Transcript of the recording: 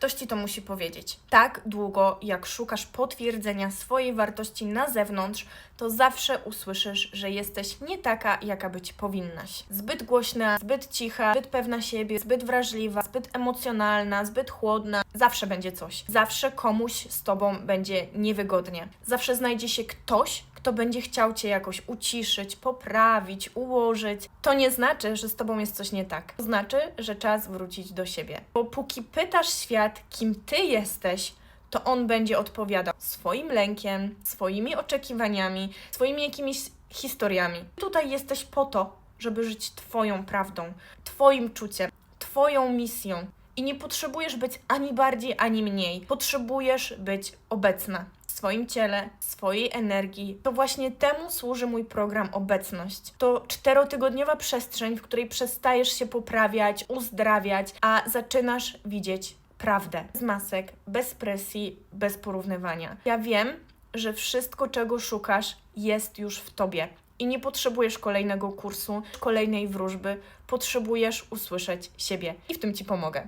Ktoś ci to musi powiedzieć. Tak długo, jak szukasz potwierdzenia swojej wartości na zewnątrz, to zawsze usłyszysz, że jesteś nie taka, jaka być powinnaś. Zbyt głośna, zbyt cicha, zbyt pewna siebie, zbyt wrażliwa, zbyt emocjonalna, zbyt chłodna. Zawsze będzie coś. Zawsze komuś z tobą będzie niewygodnie. Zawsze znajdzie się ktoś, kto będzie chciał cię jakoś uciszyć, poprawić, ułożyć. To nie znaczy, że z tobą jest coś nie tak. To znaczy, że czas wrócić do siebie. Bo póki pytasz świat, kim ty jesteś, to on będzie odpowiadał swoim lękiem, swoimi oczekiwaniami, swoimi jakimiś historiami. Tutaj jesteś po to, żeby żyć Twoją prawdą, Twoim czuciem, Twoją misją. I nie potrzebujesz być ani bardziej, ani mniej. Potrzebujesz być obecna swoim ciele, swojej energii. To właśnie temu służy mój program Obecność. To czterotygodniowa przestrzeń, w której przestajesz się poprawiać, uzdrawiać, a zaczynasz widzieć prawdę. Bez masek, bez presji, bez porównywania. Ja wiem, że wszystko, czego szukasz, jest już w tobie. I nie potrzebujesz kolejnego kursu, kolejnej wróżby. Potrzebujesz usłyszeć siebie. I w tym ci pomogę.